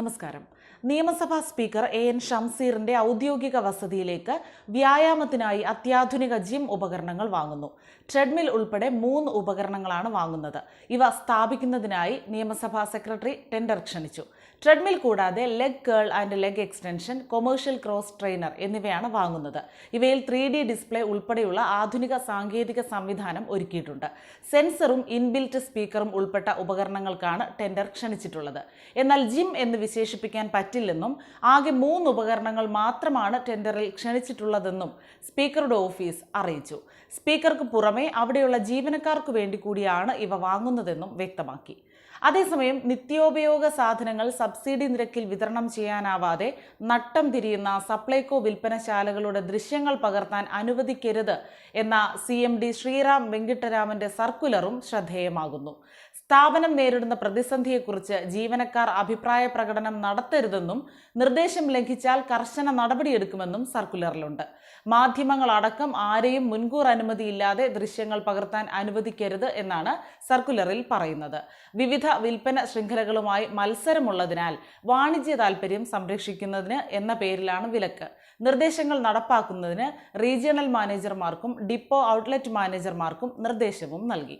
നമസ്കാരം. നിയമസഭാ speaker A N ഷംസീറിന്റെ ഔദ്യോഗിക വസതിയിലേക്ക് വ്യായാമത്തിനായി അത്യാധുനിക ജിം ഉപകരണങ്ങൾ വാങ്ങുന്നു. ട്രെഡ്മിൽ ഉൾപ്പെടെ മൂന്ന് ഉപകരണങ്ങളാണ് വാങ്ങുന്നത്. ഇവ സ്ഥാപിക്കുന്നതിനായി നിയമസഭാ സെക്രട്ടറി ടെൻഡർ ക്ഷണിച്ചു. ട്രെഡ്മിൽ കൂടാതെ leg curl and leg extension commercial cross trainer എന്നിവയാണ് വാങ്ങുന്നത്. ഇവയിൽ ത്രീ ഡി ഡിസ്പ്ലേ ഉൾപ്പെടെയുള്ള ആധുനിക സാങ്കേതിക സംവിധാനം ഒരുക്കിയിട്ടുണ്ട്. സെൻസറും ഇൻബിൽറ്റ് സ്പീക്കറും ഉൾപ്പെട്ട ഉപകരണങ്ങൾക്കാണ് ടെൻഡർ ക്ഷണിച്ചിട്ടുള്ളത്. എന്നാൽ ജിം എന്ന് വിശേഷിപ്പിക്കാൻ പറ്റില്ലെന്നും ആകെ മൂന്ന് ഉപകരണങ്ങൾ മാത്രമാണ് ടെൻഡറിൽ ക്ഷണിച്ചിട്ടുള്ളതെന്നും സ്പീക്കറുടെ ഓഫീസ് അറിയിച്ചു. സ്പീക്കർക്ക് പുറമെ അവിടെയുള്ള ജീവനക്കാർക്ക് വേണ്ടി കൂടിയാണ് ഇവ വാങ്ങുന്നതെന്നും വ്യക്തമാക്കി. അതേസമയം നിത്യോപയോഗ സാധനങ്ങൾ സബ്സിഡി നിരക്കിൽ വിതരണം ചെയ്യാനാവാതെ നട്ടം തിരിയുന്ന സപ്ലൈകോ വിൽപ്പനശാലകളുടെ ദൃശ്യങ്ങൾ പകർത്താൻ അനുവദിക്കരുത് എന്ന സി എം ഡി ശ്രീറാം വെങ്കിട്ടരാമന്റെ സർക്കുലറും ശ്രദ്ധേയമാകുന്നു. സ്ഥാപനം നേരിടുന്ന പ്രതിസന്ധിയെക്കുറിച്ച് ജീവനക്കാർ അഭിപ്രായ പ്രകടനം നടത്തരുതെന്നും നിർദ്ദേശം ലംഘിച്ചാൽ കർശന നടപടിയെടുക്കുമെന്നും സർക്കുലറിലുണ്ട്. മാധ്യമങ്ങളടക്കം ആരെയും മുൻകൂർ അനുമതിയില്ലാതെ ദൃശ്യങ്ങൾ പകർത്താൻ അനുവദിക്കരുത് എന്നാണ് സർക്കുലറിൽ പറയുന്നത്. വിവിധ വിൽപ്പന ശൃംഖലകളുമായി മത്സരമുള്ളതിനാൽ വാണിജ്യ താൽപ്പര്യം സംരക്ഷിക്കുന്നതിന് എന്ന പേരിലാണ് വിലക്ക്. നിർദ്ദേശങ്ങൾ നടപ്പാക്കുന്നതിന് റീജിയണൽ മാനേജർമാർക്കും ഡിപ്പോ ഔട്ട്ലെറ്റ് മാനേജർമാർക്കും നിർദ്ദേശവും നൽകി.